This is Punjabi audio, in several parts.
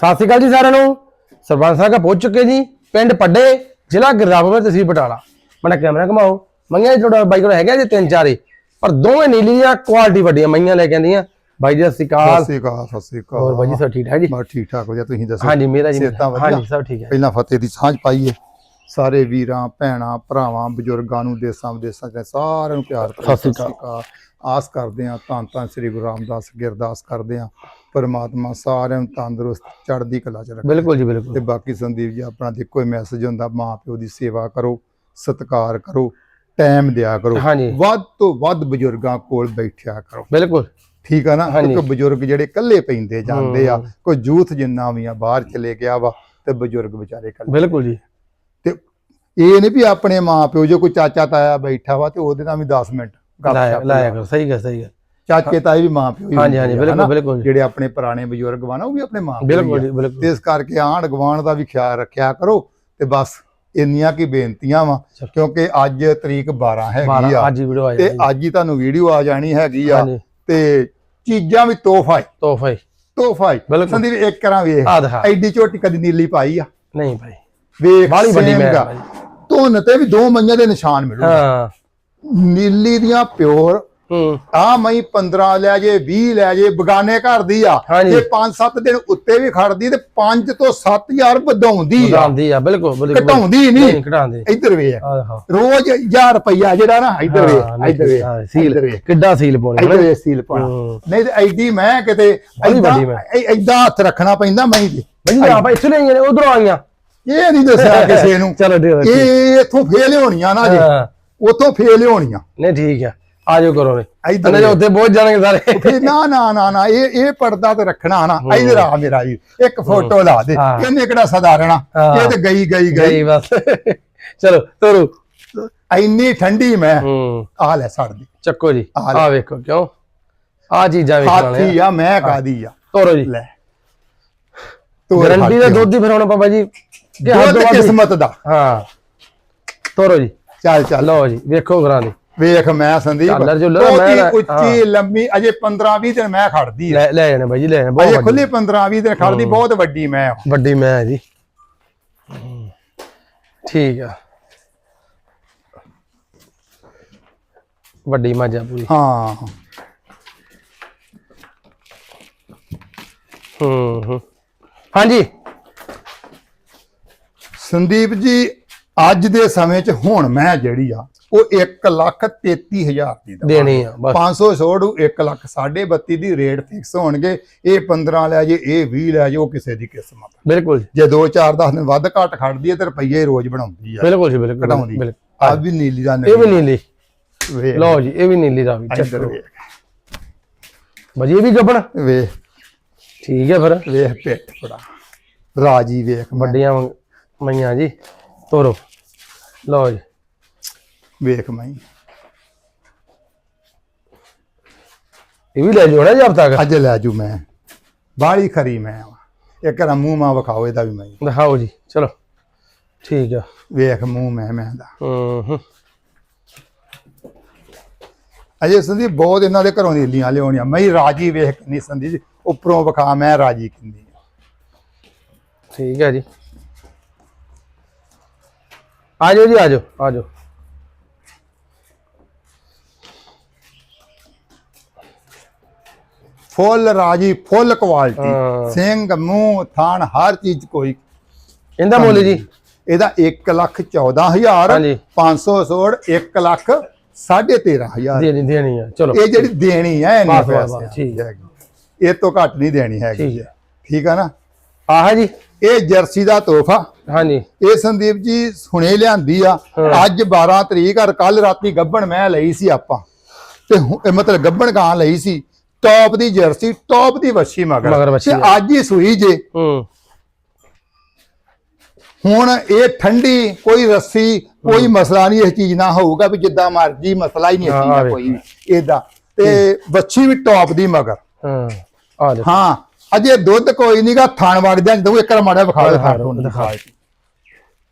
ਸਤਿ ਸ਼੍ਰੀ ਅਕਾਲ ਜੀ ਸਾਰਿਆਂ ਨੂੰ। ਸਰਪੰਚ ਸਾਹਿਬ ਕਾ ਪਹੁੰਚ ਚੁੱਕੇ ਜੀ। ਪਿੰਡ ਪੱਡੇ ਜ਼ਿਲ੍ਹਾ ਗੁਰਦਾਸਪੁਰ ਤਹਿਸੀਲ ਬਟਾਲਾ। ਮੜਾ ਕੈਮਰਾ ਘਮਾਓ। ਮੰਗਿਆ ਜੀ ਤੁਹਾਡਾ ਬਾਈ ਕੋਲ ਹੈਗਾ ਜੀ ਤਿੰਨ ਚਾਰੇ ਪਰ ਦੋਵੇਂ ਨੀਲੀਆਂ ਕੁਆਲਿਟੀ ਵੱਡੀਆਂ ਮਈਆਂ ਲੈ ਕੇ ਆਂਦੀਆਂ ਬਾਈ ਜੀ ਸਤਿ ਸ਼੍ਰੀ ਅਕਾਲ। ਸਤਿ ਸ੍ਰੀ ਅਕਾਲ ਸਤਿ ਸ੍ਰੀ ਅਕਾਲ। ਹੋਰ ਬਾਈ ਜੀ ਸਭ ਠੀਕ ਠਾਕ ਜੀ? ਬਸ ਠੀਕ ਠਾਕ ਵਧੀਆ ਤੁਸੀਂ ਦੱਸੋ? ਹਾਂਜੀ ਮੇਰਾ ਜੀ? ਹਾਂਜੀ ਸਭ ਠੀਕ ਹੈ ਪਹਿਲਾਂ ਫਤਿਹ ਦੀ ਸਾਂਝ ਪਾਈਏ ਸਾਰੇ ਵੀਰਾਂ ਭੈਣਾਂ ਭਰਾਵਾਂ ਬਜ਼ੁਰਗਾਂ ਨੂੰ ਦੇਸਾਂ ਵਿਦੇਸਾਂ ਦੇ ਸਾਰਿਆਂ ਨੂੰ ਪਿਆਰ ਭਰੀ ਸਤਿ ਸ਼੍ਰੀ ਅਕਾਲ। ਆਸ ਕਰਦੇ ਹਾਂ ਧੰਨ ਧੰਨ ਸ੍ਰੀ ਗੁਰੂ ਰਾਮਦਾਸ ਅੱਗੇ ਅਰਦਾਸ ਕਰਦੇ ਹਾਂ। ਪਰਮਾਤਮਾ ਸਾਰਿਆਂ ਨੂੰ ਤੰਦਰੁਸਤ ਚੜ੍ਹਦੀ ਕਲਾ ਚ ਰੱਖੇ। ਬਿਲਕੁਲ ਜੀ ਤੇ ਬਿਲਕੁਲ ਬਾਕੀ ਸੰਦੀਪ ਜੀ ਆਪਣਾ ਤੇ ਕੋਈ ਮੈਸੇਜ ਹੁੰਦਾ ਮਾਂ ਪਿਓ ਦੀ ਸੇਵਾ ਕਰੋ ਸਤਿਕਾਰ ਕਰੋ ਟਾਈਮ ਦਿਆ ਕਰੋ। ਵੱਧ ਤੋਂ ਵੱਧ ਬਜ਼ੁਰਗਾਂ ਕੋਲ ਬੈਠਿਆ ਕਰੋ। ਬਿਲਕੁਲ। ਠੀਕ ਆ ਨਾ। ਕਿਉਂਕਿ ਬਜ਼ੁਰਗ ਜਿਹੜੇ ਇਕੱਲੇ ਪੈਂਦੇ ਜਾਂਦੇ ਆ। ਕੋਈ ਯੂਥ ਜਿੰਨਾ ਵੀ ਆ ਬਾਹਰ ਚਲੇ ਗਿਆ ਵਾ ਤੇ ਬਜ਼ੁਰਗ ਵਿਚਾਰੇ ਇਕੱਲੇ। ਬਿਲਕੁਲ ਜੀ। ਤੇ ਇਹ ਨਹੀਂ ਵੀ ਆਪਣੇ ਮਾਪਿਓ ਜੋ ਕੋਈ ਚਾਚਾ ਤਾਇਆ ਬੈਠਾ ਵਾ ਤੇ ਉਹਦੇ ਨਾਲ ਵੀ 10 ਮਿੰਟ ਗੱਪ ਲਾਇਆ ਸ਼ੱਪ ਲਾਇਆ ਲਾ। ਕਰੋ ਸਹੀ ਗੱਲ ਸਹੀ ਗੱਲ। ਚਾਚੇ ਤਾਏ ਵੀ ਹਾਂਜੀ ਹਾਂਜੀ ਬਿਲਕੁਲ? ਬਿਲਕੁਲ। ਜੀ ਜਿਹੜੇ ਆਪਣੇ ਪੁਰਾਣੇ ਬਜ਼ੁਰਗ ਵਾ ਨਾ ਉਹ ਵੀ ਆਪਣੇ ਮਾਪਿਓ ਬਿਲਕੁਲ ਇਸ ਕਰਕੇ ਆਂਢ ਗੁਆਂਢ ਦਾ ਵੀ ਖਿਆਲ ਰੱਖਿਆ ਕਰੋ ਤੇ ਬਸ ਇੰਨੀਆਂ ਕੀ ਬੇਨਤੀਆਂ ਵਾ। ਕਿਉਂਕਿ ਅੱਜ ਤਰੀਕ 12 ਹੈਗੀ 12 ਆ ਤੇ ਅੱਜ ਹੀ ਤੁਹਾਨੂੰ ਵੀਡੀਓ ਆ ਜਾਣੀ ਹੈਗੀ ਆ। ਤੇ ਚੀਜ਼ਾਂ ਵੀ ਤੋਹਫਾ ਹੀ ਤੋਹਫਾ ਹੀ ਤੋਹਫਾ ਹੀ। ਸੰਦੀਪ ਇੱਕ ਕਰਾਂ ਵੇਖ। ਐਡੀ ਝੋਟੀ ਕਦੀ ਨੀਲੀ ਪਾਈ ਆ। ਨਹੀਂ ਭਾਈ। ਵੇਖ ਬਾਹਲੀ ਵੱਡੀ ਮੈਂ। ਧੁੰਨ ਤੇ ਵੀ ਦੋ ਮਈਆਂ ਦੇ ਨਿਸ਼ਾਨ ਮਿਲੂ ਹਾਂ। ਨੀਲੀ ਦੀਆਂ ਪਿਓਰ ਹੂੰ। ਆ ਮਈ 15 ਲੈ ਜੇ 20 ਲੈ ਜੇ ਬਗਾਨੇ ਘਰ ਦੀ ਆ। ਹਾਂਜੀ। ਤੇ 5-7 ਦਿਨ ਉੱਤੇ ਵੀ ਖੜਦੀ ਤੇ 5 ਤੋਂ 7000 ਵਧਾਉਂਦੀ ਆ। ਵਧਾਉਂਦੀ ਆ ਬਿਲਕੁਲ ਬਿਲਕੁਲ। ਘਟਾਉਂਦੀ ਨਹੀਂ। ਘਟਾਉਂਦੀ। ਇੱਧਰ ਵੇਖ। ਆ ਦਿਖਾ। ਰੋਜ਼ 1000 ਰੁਪਈਆ ਜਿਹੜਾ ਨਾ ਇੱਧਰ ਵੇਖ ਇੱਧਰ ਹਾਂ, ਵੇਖ ਸੀਲ। ਇੱਧਰ ਵੇਖ। ਕਿੱਡਾ ਸੀਲ ਪਾਉਣੀ ਇੱਧਰ ਵੇਖ ਸੀਲ ਪਾਣਾ। ਨਹੀਂ ਤੇ ਐਡੀ ਮੈਂ ਕਿਤੇ ਬੜੀ ਵੱਡੀ ਮੈਂ। ਹੱਥ ਰੱਖਣਾ ਪੈਂਦਾ ਮੈਂ ਦੇ। ਬਈ ਆਪਾਂ ਇੱਥੇ ਨਹੀਂ ਆਈਆਂ ਉਧਰੋਂ ਆਈਆਂ। ਇਹ ਨਹੀਂ ਦੱਸਿਆ ਕਿਸੇ ਨੂੰ। ਚਲੋ ਠੀਕ ਹੈ। ਇਹ ਇਥੋਂ ਫੇਲ ਹੋਣੀਆਂ ਨਾ ਜੀ। ਹਾਂ। ਉਥੋਂ ਫੇਲ ਹੋਣੀਆਂ ਨਹੀਂ ਠੀਕ ਆ ਆ ਜਾਓ ਕਰੋ ਨੇ ਇੱਧਰ ਅੰਦਰ ਉੱਥੇ ਬਹੁਤ ਜਾਣਗੇ ਸਾਰੇ। ਨਾ ਨਾ ਨਾ ਨਾ ਇਹ ਇਹ ਪਰਦਾ ਤੇ ਰੱਖਣਾ ਨਾ। ਇਧਰ ਆ ਮੇਰਾ ਜੀ। ਇੱਕ ਫੋਟੋ ਲਾ ਦੇ। ਹਾਂ। ਇਹਨੇ ਕਿਹੜਾ ਸਧਾਰਣਾ? ਹਾਂ। ਇਹ ਤੇ ਗਈ ਗਈ ਗਈ। ਗਈ ਬਸ। ਚਲੋ ਤੋਰੋ। ਇੰਨੀ ਠੰਡੀ ਮੈਂ। ਹੂੰ। ਆ ਲੈ ਛੱਡਦੀ ਚੱਕੋ ਜੀ। ਆ ਲੈ। ਆ ਵੇਖੋ ਕਿਉਂ? ਆ ਚੀਜ਼ਾਂ ਵੇਖਣ ਹਾਥੀ ਆ ਮੈਂ ਕਾਦੀ ਆ? ਤੋਰੋ ਜੀ। ਲੈ। ਤੋਰ ਗਰੰਟੀ ਦਾ ਹਾਥੀ। ਦੁੱਧ ਹੀ ਫਿਰ ਹੁਣ ਬਾਬਾ ਜੀ ਦੁੱਧ ਕਿਸਮਤ ਦਾ। ਹਾਂ। ਤੋਰੋ ਜੀ। ਚੱਲ ਚੱਲ। ਲਓ ਜੀ ਵੇਖੋ ਘਰਾਂ ਦੀ ਵੇਖ ਮੈਂ ਸੰਦੀਪ। ਮੈਂ ਲੈ- ਉੱਚੀ ਲੰਮੀ ਅਜੇ 15 20 ਦਿਨ ਮੈਂ ਖੜਦੀ ਲੈ ਲੈ ਜਾਣੇ ਬਾਈ ਜੀ ਲੈ ਜਾਣੇ ਬਹੁਤ ਅਜੇ ਖੁੱਲੀ 15 20 ਦਿਨ ਖੜਦੀ ਬਹੁਤ ਵੱਡੀ ਮੈਂ। ਵੱਡੀ ਮੈਂ ਜੀ। ਠੀਕ ਆ। ਵੱਡੀ ਮਾਜਾ ਪੂਰੀ। ਹਾਂ। ਹੂੰ ਹੂੰ। ਹਾਂਜੀ। ਸੰਦੀਪ ਜੀ ਅੱਜ ਦੇ ਸਮੇਂ 'ਚ ਹੁਣ ਮੈਂ ਜਿਹੜੀ ਆ ਉਹ 1 ਲੱਖ 33000 ਦੀ। ਦੇਣੀ ਆ ਬਸ। 500 ਛੋੜੂ 1 ਲੱਖ 32.5 ਦੀ ਰੇਟ ਫਿਕਸ ਹੋਣਗੇ। ਇਹ 15 ਲੈ ਜੇ ਇਹ 20 ਲੈ ਜੇ ਉਹ ਕਿਸੇ ਦੀ ਕਿਸਮਤ ਬਿਲਕੁਲ ਜੀ, ਜੇ 2-4 10 ਦਿਨ ਵੱਧ ਘੱਟ ਖੜਦੀ ਹੈ ਤੇ ਰੁਪਈਏ ਰੋਜ਼ ਬਣਾਉਂਦੀ ਆ। ਬਿਲਕੁਲ ਜੀ ਬਿਲਕੁਲ ਘਟਾਉਂਦੀ ਆ। ਵੀ ਨੀਲੀ ਦਾ ਇਹ ਵੀ ਨੀਲੀ ਵੇਖ। ਲਓ ਜੀ ਇਹ ਵੀ ਨੀਲੀ ਦਾ ਵੀ ਇੱਧਰ ਚੱਕੋ ਵੇਖ। ਬਜੀ ਵੀ ਗੱਬਣ? ਵੇਖ। ਠੀਕ ਹੈ ਫਿਰ। ਵੇਖ ਪਿੱਠ ਬੜਾ ਰਾਜੀ ਵੇਖ ਵੱਡੀਆਂ ਵਾਂਗ- ਮਈਆਂ ਜੀ ਤੋਰੋ। ਲਓ ਜੀ। ਵੇਖ ਮੈਂ ਇਹ ਵੀ ਲੈ ਨਾ ਜਬ ਤੱਕ। ਅੱਜ ਲੈ ਜੂ ਮੈਂ। ਬਾਹਲੀ ਖਰੀ ਮੈਂ। ਇੱਕ ਰ ਮੂੰਹ ਮਾ ਵਿਖਾਓ ਇਹਦਾ ਵੀ ਮੈਂ ਦਿਖਾਓ ਜੀ ਚਲੋ। ਠੀਕ ਆ। ਵੇਖ ਮੂੰਹ ਮੈਂ ਮੈਂ ਦਾ। ਹੂੰ ਹੂੰ। ਅਜੇ ਸੰਦੀਪ ਬਹੁਤ ਇਹਨਾਂ ਦੇ ਘਰੋਂ ਨੀਲੀਆਂ ਲਿਆਉਣੀਆਂ। ਮੈਂ ਰਾਜੀ ਵੇਖ ਸੰਦੀਪ ਜੀ। ਉੱਪਰੋਂ ਵਿਖਾ ਮੈਂ ਰਾਜੀ ਕਿੰਨੀ ਠੀਕ ਹੈ ਜੀ। ਆ ਜਾਓ ਜੀ ਆ ਜਾਓ ਆ ਜਾਓ ਫੁੱਲ ਰਾਜੀ ਫੁੱਲ। ਕੁਆਲਿਟੀ ਸਿੰਘ ਮੂੰਹ ਥਾਣ ਹਰ ਚੀਜ਼ ਕੋਈ। ਇਹਦਾ ਮੁੱਲ ਜੀ? ਇਹਦਾ 1 ਲੱਖ 14000 ਹਾਂਜੀ। 500 ਸੋੜ 1 ਲੱਖ 13500 ਦੇਣੀ ਦੇਣੀ ਆ। ਚਲੋ। ਇਹ ਜਿਹੜੀ ਦੇਣੀ ਹੈ ਪੈਸੇ ਬਸ, ਠੀਕ ਹੈ। ਇਹ ਤੋਂ ਘੱਟ ਨਹੀਂ ਦੇਣੀ ਹੈਗੀ। ਠੀਕ ਹੈ ਠੀਕ ਆ ਨਾ? ਆਹ ਜੀ। ਇਹ ਜਰਸੀ ਦਾ ਤੋਹਫਾ। ਹਾਂਜੀ। ਇਹ ਸੰਦੀਪ ਜੀ ਹੁਣੇ ਲਿਆਂਦੀ ਆ। ਅੱਜ 12 ਤਰੀਕ ਔਰ ਕੱਲ ਰਾਤੀ ਗੱਬਣ ਮੈਂ ਲਈ ਸੀ ਆਪਾਂ। ਤੇ ਹੁ- ਇਹ ਮਤਲਬ ਗੱਬਣ ਗਾਂ ਲਈ ਸੀ। ਟੌਪ ਦੀ ਜਰਸੀ ਟੌਪ ਦੀ ਵੱਛੀ ਮਗਰ। ਮਗਰ ਵੱਛੀ ਤੇ ਆ। ਅੱਜ ਹੀ ਸੂਈ ਜੇ। ਹੂੰ। ਹੁਣ ਇਹ ਠੰਡੀ ਕੋਈ ਰੱਸੀ ਕੋਈ ਮਸਲਾ ਨਹੀਂ ਇਸ ਚੀਜ਼ ਨਾ ਹੋਊਗਾ ਵੀ ਜਿੱਦਾਂ ਮਰਜ਼ੀ ਮਸਲਾ ਹੀ ਨਹੀਂ ਇਸ ਹਾਂ, ਚੀਜ਼ ਆ ਦਾ ਵੇਖ। ਕੋਈ ਏਦਾਂ ਤੇ ਵੱਛੀ ਵੀ ਟੌਪ ਦੀ ਮਗਰ। ਹਾਂ ਆ ਦੇ ਹਾਂ। ਅਜੇ ਦੁੱਧ ਕੋਈ ਨਹੀਂਗਾ ਥਣ ਵਗਦਿਆਂ ਜਦੋਂ ਇੱਕ ਮਾੜਾ ਵਿਖਾ ਦੇ ਥਣ ਦਿਓ, ਨੂੰ। ਦਿਖਾ।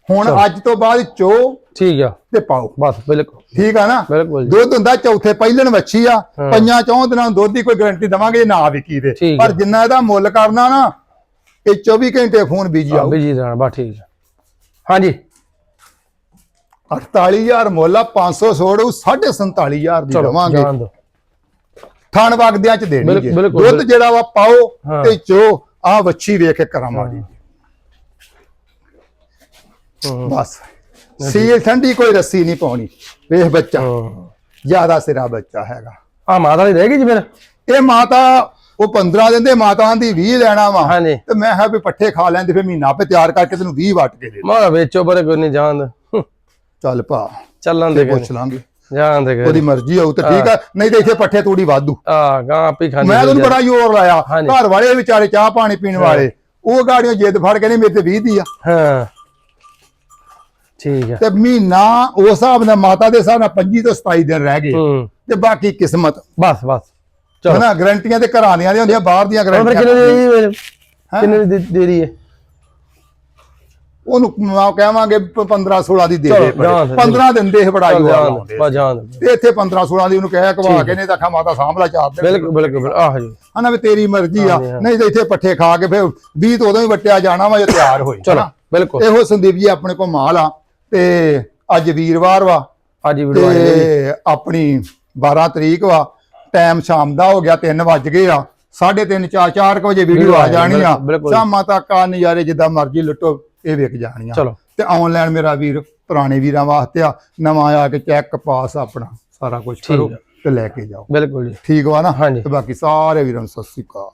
ਹੁਣ ਅੱਜ ਤੋਂ ਬਾਅਦ ਚੋ ਠੀਕ ਆ। ਤੇ ਪਾਓ। ਬਸ ਬਿਲਕੁਲ। ਠੀਕ ਆ ਨਾ? ਦੁੱਧ ਹੁੰਦਾ ਚੌਥੇ ਪਹਿਲਣ ਵੱਛੀ ਆ। ਪੰਜਾਂ ਚੌਂ ਦਿਨਾਂ ਦੁੱਧ ਦੀ ਕੋਈ ਗਾਰੰਟੀ ਦਵਾਂਗੇ ਨਾ ਵਿਕੀ ਦੇ ਪਰ ਆ। ਜਿੰਨਾ ਇਹਦਾ ਮੁੱਲ ਕਰਨਾ ਨਾ ਇਹ 24 ਘੰਟੇ ਫੋਨ ਬੀਜੀ ਆਊ। ਬਿਜ਼ੀ ਰਹਿਣਾ ਬਸ ਠੀਕ ਹਾਂਜੀ। 48000 ਮੁੱਲ ਆ 500 ਛੋੜੂ 47500 ਦੀ ਦਵਾਂਗੇ। ਥਣ ਵਗਦਿਆਂ ਚ ਦੇਣੀ ਜੇ। ਬਿਲਕੁਲ, ਦੁੱਧ। ਜਿਹੜਾ ਵਾ ਪਾਓ ਹਾਂ। ਤੇ ਚੋ ਆ ਵੱਛੀ ਵੇਖ ਕੇ ਕਰਾਂ ਮਾਰੀ ਬਸ। ਸੀਲ ਠੰਡੀ ਕੋਈ ਰੱਸੀ ਨਹੀਂ ਪਾਉਣੀ। ਵੇਖ ਬੱਚਾ। ਜ਼ਿਆਦਾ ਸਿਰਾ ਬੱਚਾ ਹੈਗਾ। ਆ ਮਾਤਾ ਦੀ ਰਹਿ ਗਈ ਜੀ ਫਿਰ? ਇਹ ਮਾਤਾ ਉਹ 15 ਦਿਨ ਦੇ ਮਾਤਾ ਦੀ 20 ਲੈਣਾ ਵਾ। ਹਾਂਜੀ। ਤੇ ਮੈਂ ਕਿਹਾ ਵੀ ਪੱਠੇ ਖਾ ਲੈਂਦੇ ਫਿਰ ਮਹੀਨਾ ਆਪੇ ਤਿਆਰ ਕਰਕੇ ਤੈਨੂੰ 20 ਵਟ ਕੇ ਦੇ ਦੇ ਮਾਰਾ ਵੇਚੋ ਪਰ ਕੋਈ ਨਹੀਂ ਜਾਣ ਦੇ ਚੱਲ ਭਾ ਚੱਲਣ ਦੇ ਪੁੱਛ ਲਾਂਗੇ। ਜਾਣ ਦੇ ਉਹਦੀ ਮਰਜ਼ੀ ਹੋਊ ਤੇ ਠੀਕ ਆ ਨਹੀਂ ਤੇ ਇੱਥੇ ਪੱਠੇ ਤੂੜੀ ਵਾਧੂ। ਆ ਗਾਂ ਆਪੀ ਖਾਣੀ ਮੈਂ ਤੁਹਾਨੂੰ ਬੜਾ ਜ਼ੋਰ ਲਾਇਆ। ਘਰ ਵਾਲੇ ਵਿਚਾਰੇ ਚਾਹ ਪਾਣੀ ਪੀਣ ਵਾਲੇ ਉਹ ਗਾੜੀਆਂ ਜਿੱਦ ਫੜ ਕੇ ਨੇ ਮੇਰੇ ਤੇ 20 ਦੀ ਆ। ਹਾਂ। ਠੀਕ ਹੈ ਤੇ ਮਹੀਨਾ ਉਸ ਹਿਸਾਬ ਨਾਲ ਮਾਤਾ ਦੇ ਹਿਸਾਬ ਨਾਲ 25 ਤੋਂ 27 ਦਿਨ ਰਹਿ ਗਏ। ਤੇ ਬਾਕੀ ਕਿਸਮਤ। ਬਸ ਬਸ। ਚਲੋ। ਹਨਾ ਗਰੰਟੀਆਂ ਤੇ ਘਰਾਂ ਦੀਆਂ ਦੀਆਂ ਹੁੰਦੀਆਂ ਬਾਹਰ ਦੀਆਂ ਗਰੰਟੀਆਂ ਕਿੰਨੇ ਦੀ ਦੇ ਦੀ ਕਿੰਨੇ ਦੀ ਦੇ- ਦੇ ਰਹੀ ਹੈ? ਉਹਨੂੰ ਮੈਂ ਕਹਾਂਗੇ 15 16 ਦੀ ਦੇ ਚਲੋ, ਦੇ ਬੜੇ। ਜਾਣ ਦੇ। 15 ਦਿਨ ਦੇ ਬੜਾਈ ਚੱਲ ਜਾਣ ਦੇ ਤੇ ਇੱਥੇ 15 16 ਦੀ ਉਹਨੂੰ ਕਹਿ ਕਵਾ ਕੇ ਨਹੀਂ ਤਾਂ ਆਖਾਂ ਮਾਤਾ ਸਾਂਭਲਾ ਚਾਰ ਦੇ ਬਿਲਕੁਲ ਬਿਲਕੁਲ ਆਹ ਜੀ। ਹਨਾ ਵੀ ਤੇਰੀ ਮਰਜ਼ੀ ਆ। ਨਹੀਂ ਤਾਂ ਇੱਥੇ ਪੱਠੇ ਖਾ ਕੇ ਫਿਰ 20 ਤੋਂ ਉਦੋਂ ਹੀ ਵੱਟਿਆ ਜਾਣਾ ਵਾ ਜੇ ਤਿਆਰ ਹੋਏ ਚਲੋ ਹਨਾ? ਬਿਲਕੁਲ। ਇਹੋ ਸੰਦੀਪ ਜੀ ਆਪਣੇ ਕੋਲ ਮਾਲ ਆ ਤੇ ਅੱਜ ਵੀਰਵਾਰ ਵਾ। ਅੱਜ ਵੀਡੀਓ ਆਈ ਤੇ ਆਪਣੀ 12 ਤਰੀਕ ਵਾ। ਟਾਈਮ ਸ਼ਾਮ ਦਾ ਹੋ ਗਿਆ 3 ਵੱਜ ਗਏ ਆ। 3:30 4 4 ਵਜੇ ਵੀਡੀਓ ਆ ਜਾਣੀ, ਆ। ਬਿਲਕੁਲ, ਬਿਲਕੁਲ। ਸ਼ਾਮਾਂ ਤੱਕ ਆ ਨਜ਼ਾਰੇ ਜਿੱਦਾਂ ਮਰਜ਼ੀ ਲੁੱਟੋ। ਇਹ ਵਿਕ ਜਾਣੀਆਂ ਚਲੋ। ਤੇ ਆਨਲਾਈਨ ਮੇਰਾ ਵੀਰ ਪੁਰਾਣੇ ਵੀਰਾਂ ਵਾਸਤੇ ਆ ਨਵਾਂ ਆ ਕੇ ਚੈੱਕ ਪਾਸ ਆਪਣਾ ਸਾਰਾ ਕੁਝ ਕਰੋ। ਤੇ ਲੈ ਕੇ ਜਾਓ ਬਿਲਕੁਲ ਜੀ ਠੀਕ ਵਾ ਨਾ। ਤੇ ਬਾਕੀ ਸਾਰੇ ਵੀਰਾਂ ਨੂੰ ਸਤਿ ਸ੍ਰੀ ਅਕਾਲ